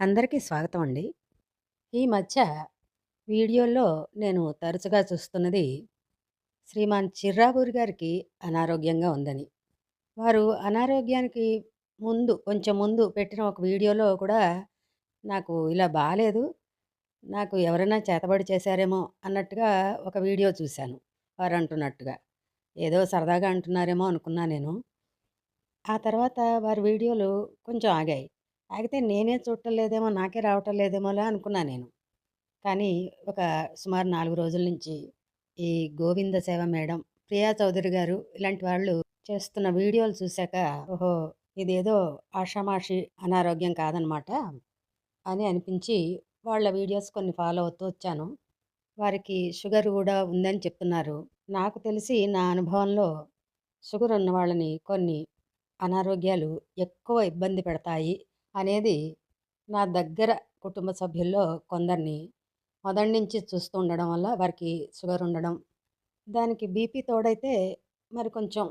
అందరికీ స్వాగతం అండి. ఈ మధ్య వీడియోల్లో నేను తరచుగా చూస్తున్నది శ్రీమాన్ చిర్రాగూరి గారికి అనారోగ్యంగా ఉందని. వారు అనారోగ్యానికి ముందు కొంచెం ముందు పెట్టిన ఒక వీడియోలో కూడా నాకు ఇలా బాగాలేదు నాకు ఎవరైనా చేతబడి చేశారేమో అన్నట్టుగా ఒక వీడియో చూశాను. వారు అంటున్నట్టుగా ఏదో సరదాగా అంటున్నారేమో అనుకున్నా నేను. ఆ తర్వాత వారి వీడియోలు కొంచెం ఆగాయి. ఆగితే నేనే చూడటం లేదేమో, నాకే రావటం లేదేమోలా అనుకున్నా నేను. కానీ ఒక సుమారు నాలుగు రోజుల నుంచి ఈ గోవింద సేవ మేడం, ప్రియా చౌదరి గారు ఇలాంటి వాళ్ళు చేస్తున్న వీడియోలు చూసాక ఓహో! ఇదేదో ఆషామాషి అనారోగ్యం కాదనమాట అని అనిపించి వాళ్ళ వీడియోస్ కొన్ని ఫాలో అవుతూ వచ్చాను. వారికి షుగర్ కూడా ఉందని చెప్తున్నారు. నాకు తెలిసి నా అనుభవంలో షుగర్ ఉన్న వాళ్ళని కొన్ని అనారోగ్యాలు ఎక్కువ ఇబ్బంది పెడతాయి అనేది నా దగ్గర కుటుంబ సభ్యుల్లో కొందరిని మొదటి నుంచి చూస్తూ ఉండడం వల్ల వారికి షుగర్ ఉండడం, దానికి బీపీ తోడైతే మరి కొంచెం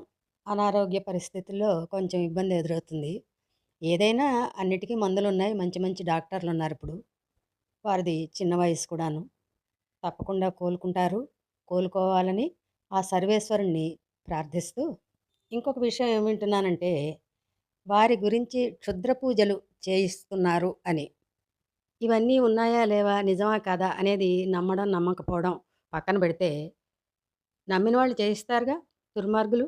అనారోగ్య పరిస్థితుల్లో కొంచెం ఇబ్బంది ఎదురవుతుంది. ఏదైనా అన్నిటికీ మందులు ఉన్నాయి మంచి మంచి డాక్టర్లు ఉన్నారు ఇప్పుడు వారిది చిన్న వయసు కూడాను. తప్పకుండా కోలుకుంటారు. కోలుకోవాలని ఆ సర్వేశ్వరుణ్ణి ప్రార్థిస్తూ ఇంకొక విషయం ఏమింటున్నానంటే వింటున్నానంటే వారి గురించి క్షుద్ర పూజలు చేయిస్తున్నారు అని. ఇవన్నీ ఉన్నాయా? లేవా? నిజమా? కాదా? అనేది నమ్మడం, నమ్మకపోవడం పక్కన పెడితే నమ్మిన వాళ్ళు చేయిస్తారుగా దుర్మార్గులు.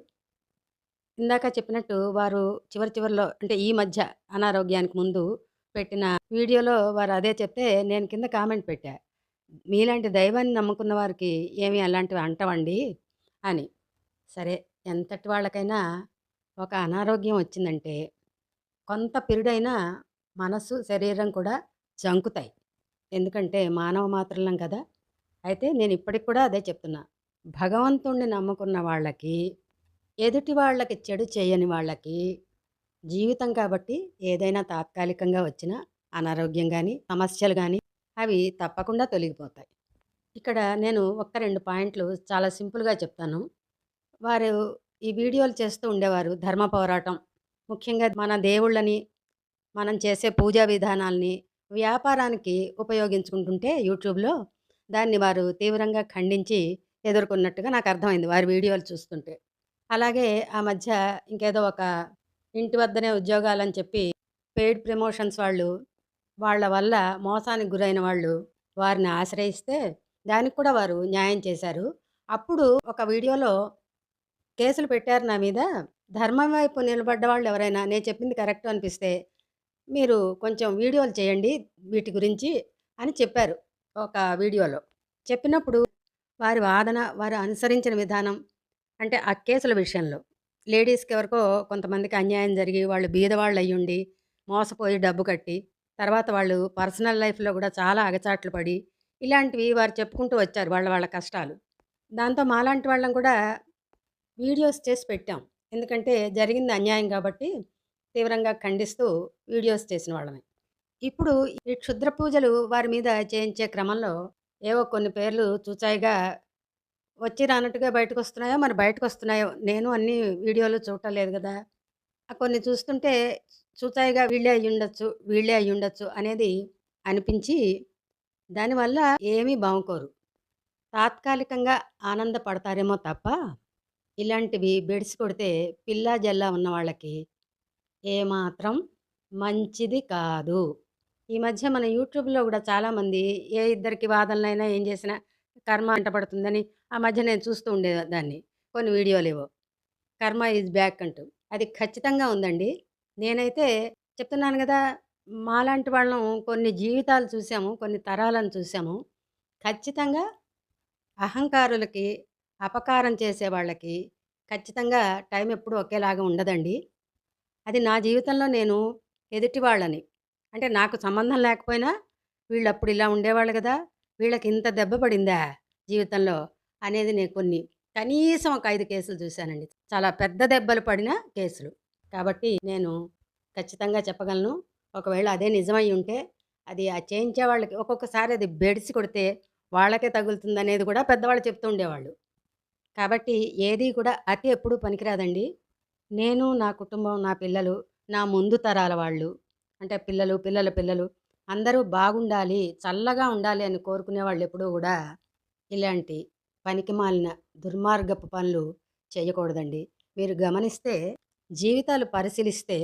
ఇందాక చెప్పినట్టు వారు చివరి చివరిలో అంటే ఈ మధ్య అనారోగ్యానికి ముందు పెట్టిన వీడియోలో వారు అదే చెప్తే నేను కింద కామెంట్ పెట్టా. మీలాంటి దైవాన్ని నమ్ముకున్న వారికి ఏమి అలాంటివి అంటవండి అని. సరే ఎంతటి వాళ్ళకైనా ఒక అనారోగ్యం వచ్చిందంటే కొంత పిరుడైనా మనసు, శరీరం కూడా జంకుతాయి. ఎందుకంటే మానవ మాత్రలం కదా! అయితే నేను ఇప్పటికి కూడా అదే చెప్తున్నా. భగవంతుడిని నమ్ముకున్న వాళ్ళకి, ఎదుటి వాళ్ళకి చెడు చేయని వాళ్ళకి జీవితం కాబట్టి ఏదైనా తాత్కాలికంగా వచ్చిన అనారోగ్యం కానీ సమస్యలు కానీ అవి తప్పకుండా తొలగిపోతాయి. ఇక్కడ నేను ఒక్క రెండు పాయింట్లు చాలా సింపుల్‌గా చెప్తాను. వారు ఈ వీడియోలు చేస్తూ ఉండేవారు. ధర్మ పోరాటం. ముఖ్యంగా మన దేవుళ్ళని, మనం చేసే పూజా విధానాల్ని వ్యాపారానికి ఉపయోగించుకుంటుంటే యూట్యూబ్‌లో దాన్ని వారు తీవ్రంగా ఖండించి ఎదుర్కొన్నట్టుగా నాకు అర్థమైంది వారి వీడియోలు చూస్తుంటే. అలాగే ఆ మధ్య ఇంకేదో ఒక ఇంటి వద్దనే ఉద్యోగాలని చెప్పి పెయిడ్ ప్రమోషన్స్ వాళ్ళు వాళ్ళ వల్ల మోసానికి గురైన వాళ్ళు వారిని ఆశ్రయిస్తే దానికి కూడా వారు న్యాయం చేశారు. అప్పుడు ఒక వీడియోలో కేసులు పెట్టారు నా మీద. ధర్మం వైపు నిలబడ్డ వాళ్ళు ఎవరైనా నేను చెప్పింది కరెక్ట్ అనిపిస్తే మీరు కొంచెం వీడియోలు చేయండి వీటి గురించి అని చెప్పారు ఒక వీడియోలో. చెప్పినప్పుడు వారి వాదన, వారు అనుసరించిన విధానం అంటే ఆ కేసుల విషయంలో లేడీస్‌కి ఎవరికో కొంతమందికి అన్యాయం జరిగి వాళ్ళు బీదవాళ్ళయ్యుండి, మోసపోయి డబ్బు కట్టి, తర్వాత వాళ్ళు పర్సనల్ లైఫ్‌లో కూడా చాలా అగచాట్లు పడి, ఇలాంటివి వారు చెప్పుకుంటూ వచ్చారు వాళ్ళ వాళ్ళ కష్టాలు. దాంతో మాలాంటి వాళ్ళం కూడా వీడియోస్ చేసి పెట్టాం. ఎందుకంటే జరిగింది అన్యాయం కాబట్టి తీవ్రంగా ఖండిస్తూ వీడియోస్ చేసిన వాళ్ళమే. ఇప్పుడు ఈ క్షుద్ర పూజలు వారి మీద చేయించే క్రమంలో ఏవో కొన్ని పేర్లు చూచాయిగా వచ్చి రానట్టుగా బయటకు వస్తున్నాయో మరి బయటకు వస్తున్నాయో నేను అన్ని వీడియోలు చూడటం లేదు ఆ కొన్ని చూస్తుంటే చూచాయిగా వీళ్ళే అయ్యుండొచ్చు, వీళ్ళే అయ్యుండొచ్చు అనేది అనిపించి దానివల్ల ఏమీ బాగుకోరు తాత్కాలికంగా ఆనందపడతారేమో తప్ప ఇలాంటివి బెడ్స్ కొడితే పిల్లా జల్లా ఉన్న వాళ్ళకి ఏమాత్రం మంచిది కాదు. ఈ మధ్య మన యూట్యూబ్‌లో కూడా చాలామంది ఏ ఇద్దరికి వాదనలైనా ఏం చేసినా కర్మ అంటపడుతుందని ఆ మధ్య నేను చూస్తూ ఉండేదాన్ని. కొన్ని వీడియోలేవో. కర్మ ఈజ్ బ్యాక్ అంటూ. అది ఖచ్చితంగా ఉందండి. నేనైతే చెప్తున్నాను కదా మాలాంటి వాళ్ళం కొన్ని జీవితాలు చూసాము. కొన్ని తరాలను చూసాము. ఖచ్చితంగా అహంకారులకి, అపకారం చేసే వాళ్ళకి ఖచ్చితంగా టైం ఎప్పుడు ఒకేలాగా ఉండదండి. అది నా జీవితంలో నేను ఎదుటి వాళ్ళని అంటే నాకు సంబంధం లేకపోయినా వీళ్ళు అప్పుడు ఇలా ఉండేవాళ్ళు కదా వీళ్ళకి ఇంత దెబ్బ పడిందా జీవితంలో అనేది నేను కొన్ని కనీసం ఒక ఐదు కేసులు చూశానండి. చాలా పెద్ద దెబ్బలు పడిన కేసులు. కాబట్టి నేను ఖచ్చితంగా చెప్పగలను. ఒకవేళ అదే నిజమై ఉంటే అది ఆ చేయించే వాళ్ళకి ఒక్కొక్కసారి అది బెడిసి కొడితే వాళ్ళకే తగులుతుందనేది కూడా పెద్దవాళ్ళు చెప్తూ ఉండేవాళ్ళు. కాబట్టి ఏది కూడా అతి ఎప్పుడూ పనికిరాదండి. నేను, నా కుటుంబం, నా పిల్లలు, నా ముందు తరాల వాళ్ళు అంటే పిల్లలు, పిల్లల పిల్లలు అందరూ బాగుండాలి చల్లగా ఉండాలి అని కోరుకునే వాళ్ళు ఎప్పుడూ కూడా ఇలాంటి పనికిమాలిన దుర్మార్గపు పనులు చేయకూడదండి. మీరు గమనిస్తే జీవితాలు పరిశీలిస్తే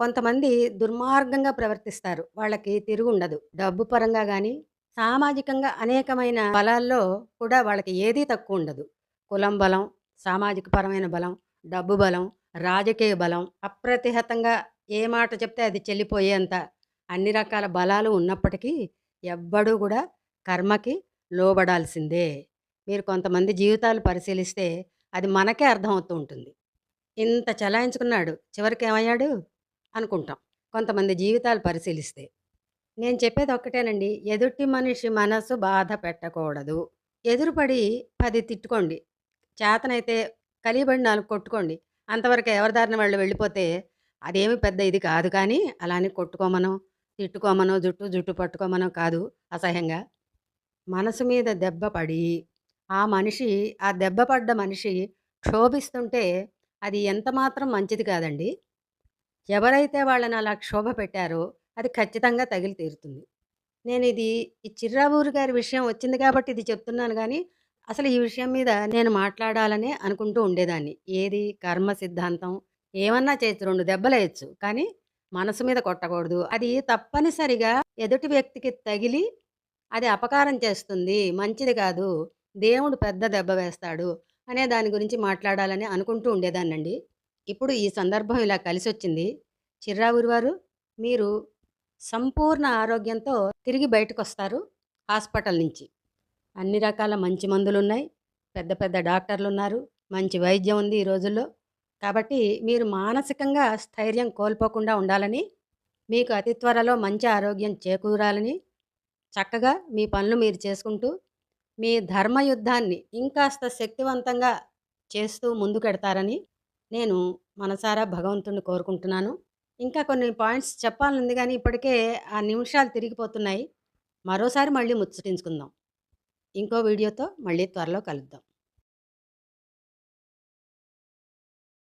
కొంతమంది దుర్మార్గంగా ప్రవర్తిస్తారు. వాళ్ళకి తిరుగు ఉండదు. డబ్బు పరంగా కానీ సామాజికంగా అనేకమైన బలాల్లో కూడా వాళ్ళకి ఏదీ తక్కువ ఉండదు. కులం బలం సామాజిక పరమైన బలం డబ్బు బలం రాజకీయ బలం అప్రతిహతంగా ఏ మాట చెప్తే అది చెల్లిపోయేంత అన్ని రకాల బలాలు ఉన్నప్పటికీ ఎవ్వడూ కూడా కర్మకి లోబడాల్సిందే. మీరు కొంతమంది జీవితాలు పరిశీలిస్తే అది మనకే అర్థమవుతూ ఉంటుంది. ఇంత చలాయించుకున్నాడు చివరికి ఏమయ్యాడు? అనుకుంటాం. కొంతమంది జీవితాలు పరిశీలిస్తే. నేను చెప్పేది ఒక్కటేనండి ఎదుటి మనిషి మనసు బాధ పెట్టకూడదు. ఎదురుపడి పది తిట్టుకోండి. చేతనైతే కలిబడి నాలుగు కొట్టుకోండి. అంతవరకు ఎవరి దారిన వాళ్ళు వెళ్ళిపోతే అదేమి పెద్ద ఇది కాదు కానీ అలానే కొట్టుకోమనో తిట్టుకోమనో జుట్టు జుట్టు పట్టుకోమనో కాదు అసహ్యంగా. మనసు మీద దెబ్బ పడి ఆ మనిషి ఆ దెబ్బ పడ్డ మనిషి క్షోభిస్తుంటే అది ఎంత మాత్రం మంచిది కాదండి. ఎవరైతే వాళ్ళని అలా క్షోభ పెట్టారో అది ఖచ్చితంగా తగిలి తీరుతుంది. నేను ఇది ఈ చిర్రావూరు గారి విషయం వచ్చింది కాబట్టి ఇది చెప్తున్నాను కానీ అసలు ఈ విషయం మీద నేను మాట్లాడాలనే అనుకుంటూ ఉండేదాన్ని. ఏది కర్మ సిద్ధాంతం ఏమన్నా చేయొచ్చు రెండు దెబ్బలేయచ్చు కానీ మనసు మీద కొట్టకూడదు. అది తప్పనిసరిగా ఎదుటి వ్యక్తికి తగిలి అది అపకారం చేస్తుంది. మంచిది కాదు. దేవుడు పెద్ద దెబ్బ వేస్తాడు అనే దాని గురించి మాట్లాడాలని అనుకుంటూ ఉండేదాన్నండి. ఇప్పుడు ఈ సందర్భం ఇలా కలిసి వచ్చింది చిర్రావురి వారు మీరు సంపూర్ణ ఆరోగ్యంతో తిరిగి బయటకు వస్తారు హాస్పిటల్ నుంచి. అన్ని రకాల మంచి మందులు ఉన్నాయి పెద్ద పెద్ద డాక్టర్లు ఉన్నారు మంచి వైద్యం ఉంది ఈ రోజుల్లో. కాబట్టి మీరు మానసికంగా స్థైర్యం కోల్పోకుండా ఉండాలని మీకు అతి త్వరలో మంచి ఆరోగ్యం చేకూరాలని చక్కగా మీ పనులు మీరు చేసుకుంటూ మీ ధర్మయుద్ధాన్ని ఇంకాస్త శక్తివంతంగా చేస్తూ ముందుకెడతారని నేను మనసారా భగవంతుడిని కోరుకుంటున్నాను. ఇంకా కొన్ని పాయింట్స్ చెప్పాలనుంది కానీ ఇప్పటికే ఆ నిమిషాలు తిరిగిపోతున్నాయి. మరోసారి మళ్ళీ ముచ్చటించుకుందాం. ఇంకో వీడియోతో మళ్ళీ త్వరలో కలుద్దాం.